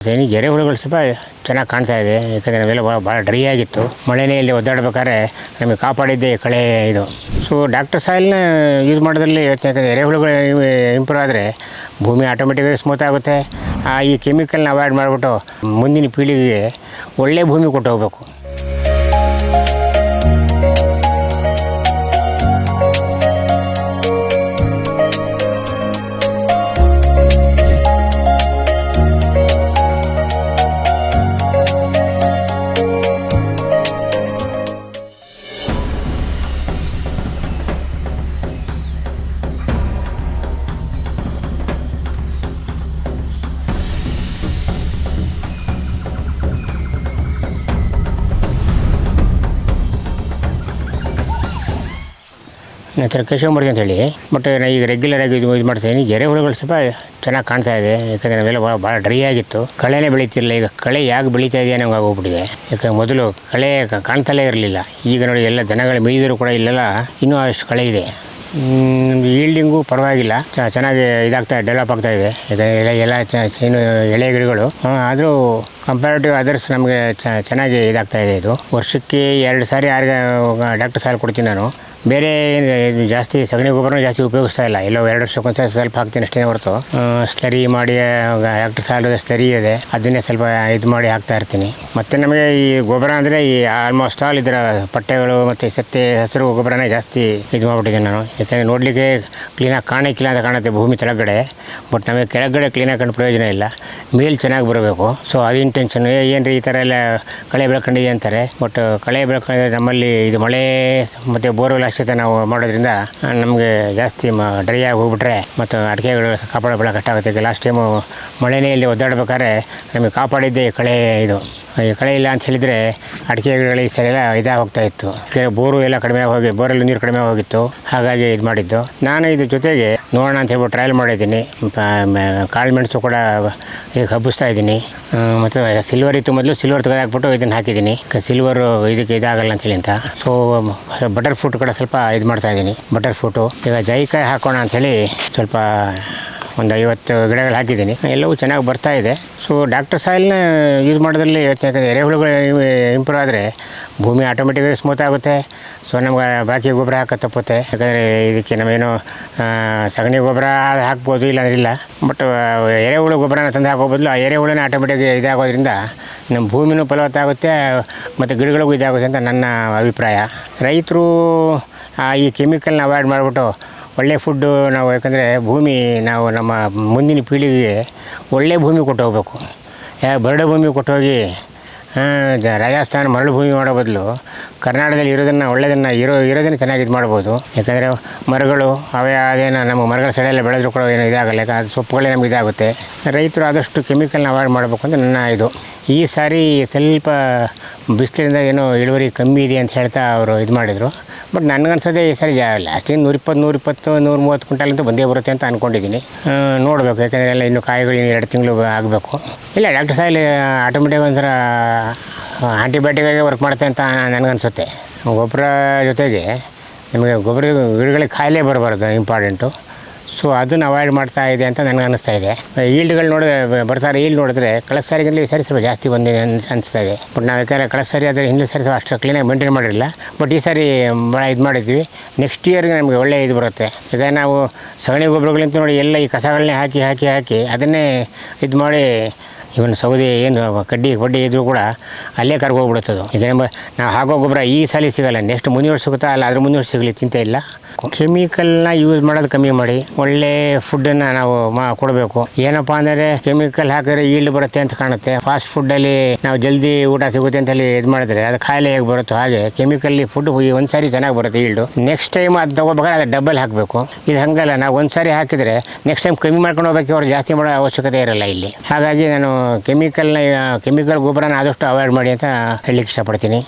ಏನು ಎರೆಹುಳುಗಳು ಸ್ವಲ್ಪ ಚೆನ್ನಾಗಿ ಕಾಣ್ತಾ ಇದೆ, ಯಾಕಂದರೆ ನಾವೆಲ್ಲ ಭಾಳ ಭಾಳ ಡ್ರೈ ಆಗಿತ್ತು. ಮಳೆನೇ ಇಲ್ಲಿ ಒದ್ದಾಡ್ಬೇಕಾದ್ರೆ ನಮಗೆ ಕಾಪಾಡಿದ್ದೆ ಕಳೆ ಇದು. ಸೊ ಡಾಕ್ಟರ್ ಸಾಯಿಲ್ನ ಯೂಸ್ ಮಾಡೋದ್ರಲ್ಲಿ ಯಾಕಂದರೆ ಎರೆಹುಳುಗಳು ಇಂಪ್ರೂವ್ ಆದರೆ ಭೂಮಿ ಆಟೋಮೆಟಿಕಾಗಿ ಸ್ಮೂತ್ ಆಗುತ್ತೆ. ಆ, ಈ ಕೆಮಿಕಲ್ನ ಅವಾಯ್ಡ್ ಮಾಡಿಬಿಟ್ಟು ಮುಂದಿನ ಪೀಳಿಗೆಗೆ ಒಳ್ಳೆ ಭೂಮಿ ಕೊಟ್ಟು ಹೋಗ್ಬೇಕು. ನನ್ನ ಹತ್ರ ಕೇಶವ ಅಂತ ಹೇಳಿ ಬಟ್ ನಾನು ಈಗ ರೆಗ್ಯುಲರ್ ಆಗಿ ಇದು ಮಾಡ್ತೀನಿ. ಮಾಡ್ತೀನಿ ಎರೆಹುಳುಗಳು ಸ್ವಲ್ಪ ಚೆನ್ನಾಗಿ ಕಾಣ್ತಾ ಇದೆ. ಯಾಕಂದರೆ ನಾವೆಲ್ಲ ಭಾಳ ಡ್ರೈ ಆಗಿತ್ತು. ಕಳೆನೇ ಬೆಳೀತಿರಲಿಲ್ಲ. ಈಗ ಕಳೆ ಯಾಕೆ ಬೆಳೀತಾ ಇದೆಯಾ ನಮ್ಗೆ ಆಗೋಗ್ಬಿಟ್ಟಿದೆ ಯಾಕಂದ್ರೆ ಮೊದಲು ಕಳೆ ಕಾಣ್ತಲೇ ಇರಲಿಲ್ಲ. ಈಗ ನೋಡಿ ಎಲ್ಲ ದನಗಳು ಮೇಯ್ದರೂ ಕೂಡ ಇಲ್ಲೆಲ್ಲ ಇನ್ನೂ ಅಷ್ಟು ಕಳೆ ಇದೆ. ಈಲ್ಡಿಂಗು ಪರವಾಗಿಲ್ಲ. ಚೆನ್ನಾಗಿ ಇದಾಗ್ತಾ ಡೆವಲಪ್ ಆಗ್ತಾ ಇದೆ. ಯಾಕಂದರೆ ಎಲ್ಲ ಏನು ಎಳೆ ಗಿಡಗಳು. ಆದರೂ ಕಂಪ್ಯಾರಿಟಿವ್ ಅದರ್ಸ್ ನಮಗೆ ಚೆನ್ನಾಗಿ ಇದಾಗ್ತಾ ಇದೆ ಇದು. ವರ್ಷಕ್ಕೆ ಎರಡು ಸಾರಿ ಯಾರಿಗೆ ಡಾಕ್ಟರ್ ಸಾಲ ಕೊಡ್ತೀನಿ ನಾನು. ಬೇರೆ ಜಾಸ್ತಿ ಸಗಣಿ ಗೊಬ್ಬರನ ಜಾಸ್ತಿ ಉಪಯೋಗಿಸ್ತಾ ಇಲ್ಲ. ಎಲ್ಲೋ ಎರಡು ವರ್ಷಕ್ಕೊಂದ್ಸಲ ಸ್ವಲ್ಪ ಹಾಕ್ತೀನಿ ಅಷ್ಟೇ ಹೊರತು. ಸ್ಲರಿ ಮಾಡಿ ಡಾಕ್ಟರ್ ಸಾಲದ ಸ್ಲರಿ ಇದೆ. ಅದನ್ನೇ ಸ್ವಲ್ಪ ಇದು ಮಾಡಿ ಹಾಕ್ತಾ ಇರ್ತೀನಿ. ಮತ್ತು ನಮಗೆ ಈ ಗೊಬ್ಬರ ಅಂದರೆ ಈ ಆಲ್ಮೋಸ್ಟ್ ಆಲ್ ಇದರ ಪಟ್ಟೆಗಳು ಮತ್ತು ಸತ್ತೆ ಹಸಿರು ಗೊಬ್ಬರನೇ ಜಾಸ್ತಿ ಇದು ಮಾಡ್ಬಿಟ್ಟಿದ್ದೀನಿ ನಾನು. ಯಾಕಂದರೆ ನೋಡಲಿಕ್ಕೆ ಕ್ಲೀನಾಗಿ ಕಾಣಕ್ಕಿಲ್ಲ ಅಂತ ಕಾಣುತ್ತೆ ಭೂಮಿ ಕೆಳಗಡೆ ಬಟ್ ನಮಗೆ ಕೆಳಗಡೆ ಕ್ಲೀನಾಗಿ ಕಂಡು ಪ್ರಯೋಜನ ಇಲ್ಲ. ಮೇಲ್ ಚೆನ್ನಾಗಿ ಬರಬೇಕು. ಸೊ ಅದು ಇಂಟೆನ್ಷನ್ ಏನು ರೀ ಈ ಥರ ಎಲ್ಲ ಕಳೆ ಬೆಳ್ಕೊಂಡಿದೆ ಅಂತಾರೆ. ಬಟ್ ಕಳೆ ಬೆಳ್ಕೊಂಡ್ರೆ ನಮ್ಮಲ್ಲಿ ಇದು ಮಳೆ, ಮತ್ತು ಬೋರ್ವೆಲ್ ಅಷ್ಟೇ ನಾವು ಮಾಡೋದ್ರಿಂದ ನಮಗೆ ಜಾಸ್ತಿ ಮ ಡ್ರೈ ಆಗಿ ಹೋಗ್ಬಿಟ್ರೆ ಮತ್ತು ಅಡಿಕೆಗಳು ಕಾಪಾಡೋ ಕಷ್ಟ ಆಗುತ್ತೆ. ಲಾಸ್ಟ್ ಟೈಮು ಮಳೆನೇ ಇಲ್ಲಿ ಒದ್ದಾಡ್ಬೇಕಾದ್ರೆ ನಮಗೆ ಕಾಪಾಡಿದ್ದೆ ಕಳೆ ಇದು. ಈ ಕಳೆ ಇಲ್ಲ ಅಂತ ಹೇಳಿದರೆ ಅಡಿಕೆ ಗಿಡಗಳು ಈ ಸರಿ ಎಲ್ಲ ಇದಾಗಿ ಹೋಗ್ತಾ ಇತ್ತು. ಬೋರು ಎಲ್ಲ ಕಡಿಮೆ ಹೋಗಿ, ಬೋರಲ್ಲಿ ನೀರು ಕಡಿಮೆ ಹೋಗಿತ್ತು. ಹಾಗಾಗಿ ಇದು ಮಾಡಿದ್ದು. ನಾನು ಇದ್ರ ಜೊತೆಗೆ ನೋಡೋಣ ಅಂತ ಹೇಳ್ಬಿಟ್ಟು ಟ್ರಯಲ್ ಮಾಡಿದ್ದೀನಿ. ಕಾಳು ಮೆಣಸು ಕೂಡ ಈಗ ಹಬ್ಬಿಸ್ತಾ ಇದ್ದೀನಿ. ಮತ್ತು ಸಿಲ್ವರ್ ಇತ್ತು ಮೊದಲು ಸಿಲ್ವರ್ ತೆಗೆದಾಕ್ಬಿಟ್ಟು ಇದನ್ನು ಹಾಕಿದ್ದೀನಿ. ಸಿಲ್ವರು ಇದಕ್ಕೆ ಇದಾಗಲ್ಲ ಅಂತೇಳಿ ಅಂತ. ಸೊ ಬಟರ್ ಫ್ರೂಟ್ ಕೂಡ ಸ್ವಲ್ಪ ಇದು ಮಾಡ್ತಾ ಇದ್ದೀನಿ. ಬಟರ್ ಫ್ರೂಟು ಈಗ ಜೈಕಾಯಿ ಹಾಕೋಣ ಅಂಥೇಳಿ ಸ್ವಲ್ಪ ಒಂದು ಐವತ್ತು ಗಿಡಗಳು ಹಾಕಿದ್ದೀನಿ. ಎಲ್ಲವೂ ಚೆನ್ನಾಗಿ ಬರ್ತಾ ಇದೆ. ಸೊ ಡಾಕ್ಟರ್ ಸಾಯಿಲ್ನ ಯೂಸ್ ಮಾಡೋದ್ರಲ್ಲಿ ಯಾಕಂದರೆ ಎರೆಹುಳುಗಳು ಇಂಪ್ರೂವ್ ಆದರೆ ಭೂಮಿ ಆಟೋಮೆಟಿಕ್ಕಾಗಿ ಸ್ಮೂತ್ ಆಗುತ್ತೆ. ಸೊ ನಮ್ಗೆ ಬಾಕಿ ಗೊಬ್ಬರ ಹಾಕೋದು ತಪ್ಪುತ್ತೆ. ಯಾಕಂದರೆ ಇದಕ್ಕೆ ನಮಗೇನು ಸಗಣಿ ಗೊಬ್ಬರ ಹಾಕ್ಬೋದು ಇಲ್ಲಾಂದ್ರೆ ಇಲ್ಲ. ಬಟ್ ಎರೆಹುಳು ಗೊಬ್ಬರನ ತಂದು ಹಾಕೋ ಬದಲು ಆ ಎರೆಹುಳುನೇ ಆಟೋಮೆಟಿಕ್ ಇದಾಗೋದ್ರಿಂದ ನಮ್ಮ ಭೂಮಿನೂ ಫಲವತ್ತಾಗುತ್ತೆ, ಮತ್ತು ಗಿಡಗಳಿಗೂ ಇದಾಗುತ್ತೆ ಅಂತ ನನ್ನ ಅಭಿಪ್ರಾಯ. ರೈತರು ಈ ಕೆಮಿಕಲ್ನ ಅವಾಯ್ಡ್ ಮಾಡಿಬಿಟ್ಟು ಒಳ್ಳೆ ಫುಡ್ಡು ನಾವು ಯಾಕಂದರೆ ಭೂಮಿ ನಾವು ನಮ್ಮ ಮುಂದಿನ ಪೀಳಿಗೆಗೆ ಒಳ್ಳೆ ಭೂಮಿ ಕೊಟ್ಟು ಹೋಗ್ಬೇಕು. ಯಾ, ಬರಡು ಭೂಮಿ ಕೊಟ್ಟೋಗಿ ರಾಜಸ್ಥಾನ ಮರಳು ಭೂಮಿ ಮಾಡೋ ಬದಲು ಕರ್ನಾಟಕದಲ್ಲಿ ಇರೋದನ್ನು ಒಳ್ಳೆಯದನ್ನು ಇರೋ, ಇರೋದನ್ನು ಚೆನ್ನಾಗಿ ಇದು ಮಾಡ್ಬೋದು. ಯಾಕಂದರೆ ಮರಗಳು ಅವೇ ಅದೇನೋ ನಮ್ಮ ಮರಗಳ ಸೈಡೆಲ್ಲ ಬೆಳೆದ್ರು ಕೂಡ ಏನೂ ಇದಾಗಲ್ಲ. ಯಾಕಂದ್ರೆ ಅದು ಸೊಪ್ಪುಗಳೇ ನಮ್ಗೆ ಇದಾಗುತ್ತೆ. ರೈತರು ಆದಷ್ಟು ಕೆಮಿಕಲ್ನ ಅವಾಯ್ಡ್ ಮಾಡಬೇಕು ಅಂತ ನನ್ನ ಇದು. ಈ ಸಾರಿ ಸ್ವಲ್ಪ ಬಿಸಿಲಿಂದ ಏನೋ ಇಳುವರಿ ಕಮ್ಮಿ ಇದೆ ಅಂತ ಹೇಳ್ತಾ ಅವರು ಇದು ಮಾಡಿದರು. ಬಟ್ ನನಗನ್ಸೋದೇ ಈ ಸಾರಿ ಲಾಸ್ಟಿಗೆ ನೂರಿಪ್ಪತ್ತು ನೂರಿಪ್ಪತ್ತು ನೂರು ಮೂವತ್ತು ಕ್ವಿಂಟಲ್ ಅಂತ ಬಂದೇ ಬರುತ್ತೆ ಅಂತ ಅಂದ್ಕೊಂಡಿದ್ದೀನಿ ನೋಡಬೇಕು. ಯಾಕಂದರೆ ಎಲ್ಲ ಇನ್ನೂ ಕಾಯಿಗಳು ಇನ್ನು ಎರಡು ತಿಂಗಳು ಆಗಬೇಕು. ಇಲ್ಲ ಡಾಕ್ಟರ್ ಸಾಯಿಲ್ ಆಟೋಮೆಟಿಕ್ ಒಂಥರ ಆಂಟಿಬಯೋಟಿಕಾಗೆ ವರ್ಕ್ ಮಾಡುತ್ತೆ ಅಂತ ನನಗನ್ಸುತ್ತೆ. ಗೊಬ್ಬರ ಜೊತೆಗೆ ನಿಮಗೆ ಗೊಬ್ಬರ ಗಿಡಗಳಿಗೆ ಕಾಯಿಲೆ ಬರಬಾರ್ದು ಇಂಪಾರ್ಟೆಂಟು ಸೊ ಅದನ್ನು ಅವಾಯ್ಡ್ ಮಾಡ್ತಾ ಇದೆ ಅಂತ ನನಗೆ ಅನ್ನಿಸ್ತಾ ಇದೆ ಈಲ್ಡ್ಗಳು ನೋಡಿದ್ರೆ ಬರ್ತಾರೆ ಈಲ್ಡ್ ನೋಡಿದ್ರೆ ಕಳಸ ಸಾರಿಗಿಂತ ಈ ಸಾರಿ ಸ್ವಲ್ಪ ಜಾಸ್ತಿ ಬಂದಿದೆ ಅಂತ ಅನಿಸ್ತಾ ಇದೆ. ಬಟ್ ನಾವು ಯಾಕಂದರೆ ಕಳಸ ಸಾರಿ ಆದರೆ ಹಿಂದೆ ಸಾರಿ ಅಷ್ಟು ಕ್ಲೀನಾಗಿ ಮೇಂಟೈನ್ ಮಾಡಿರಲಿಲ್ಲ. ಬಟ್ ಈ ಸಾರಿ ಭಾಳ ಇದು ಮಾಡಿದ್ವಿ. ನೆಕ್ಸ್ಟ್ ಇಯರ್ಗೆ ನಮಗೆ ಒಳ್ಳೆ ಇದು ಬರುತ್ತೆ. ಈಗ ನಾವು ಸಗಣಿ ಗೊಬ್ಬರಗಳಿಂತ ನೋಡಿ ಎಲ್ಲ ಈ ಕಸಗಳನ್ನೇ ಹಾಕಿ ಹಾಕಿ ಹಾಕಿ ಅದನ್ನೇ ಇದು ಮಾಡಿ ಇವನ್ ಸೌದೆ ಏನು ಕಡ್ಡಿ ಕೊಡ್ಡಿ ಇದ್ರೂ ಕೂಡ ಅಲ್ಲೇ ಕರ್ಗೋಗ್ಬಿಡುತ್ತದು. ಈಗ ನಮ್ಮ ನಾವು ಹಾಕೋ ಗೊಬ್ಬರ ಈ ಸಾಲಿ ಸಿಗಲ್ಲ. ನೆಕ್ಸ್ಟ್ ಮುಂದಿನ ವರ್ಷ ಸಿಗುತ್ತಾ ಅಲ್ಲ ಅದ್ರ ಮುಂದಿನ ವರ್ಷ ಸಿಗಲಿ, ಚಿಂತೆ ಇಲ್ಲ. ಕೆಮಿಕಲ್ನ ಯೂಸ್ ಮಾಡೋದು ಕಮ್ಮಿ ಮಾಡಿ. ಒಳ್ಳೆ ಫುಡ್ಡನ್ನು ನಾವು ಕೊಡಬೇಕು. ಏನಪ್ಪಾ ಅಂದರೆ ಕೆಮಿಕಲ್ ಹಾಕಿದ್ರೆ ಈಲ್ಡ್ ಬರುತ್ತೆ ಅಂತ ಕಾಣುತ್ತೆ. ಫಾಸ್ಟ್ ಫುಡ್ಡಲ್ಲಿ ನಾವು ಜಲ್ದಿ ಊಟ ಸಿಗುತ್ತೆ ಅಂತ ಹೇಳಿ ಇದು ಮಾಡಿದ್ರೆ ಅದು ಖಾಯಿಲೆ ಹೇಗೆ ಬರುತ್ತೋ ಹಾಗೆ ಕೆಮಿಕಲ್ಲಿ ಫುಡ್ ಒಂದು ಸಾರಿ ಚೆನ್ನಾಗಿ ಬರುತ್ತೆ ಈಲ್ಡು ನೆಕ್ಸ್ಟ್ ಟೈಮ್ ಅದು ತಗೋಬೇಕಾದ್ರೆ ಅದು ಡಬಲ್ ಹಾಕಬೇಕು. ಇದು ಹಂಗಲ್ಲ, ನಾವು ಒಂದು ಸಾರಿ ಹಾಕಿದರೆ ನೆಕ್ಸ್ಟ್ ಟೈಮ್ ಕಮ್ಮಿ ಮಾಡ್ಕೊಂಡು ಹೋಗ್ಬೇಕು ಅವ್ರು ಜಾಸ್ತಿ ಮಾಡೋ ಅವಶ್ಯಕತೆ ಇರಲ್ಲ ಇಲ್ಲಿ. ಹಾಗಾಗಿ ನಾನು ಕೆಮಿಕಲ್ನ ಕೆಮಿಕಲ್ ಗೊಬ್ಬರನ ಆದಷ್ಟು ಅವಾಯ್ಡ್ ಮಾಡಿ ಅಂತ ಹೇಳಲಿಕ್ಕೆ ಇಷ್ಟಪಡ್ತೀನಿ.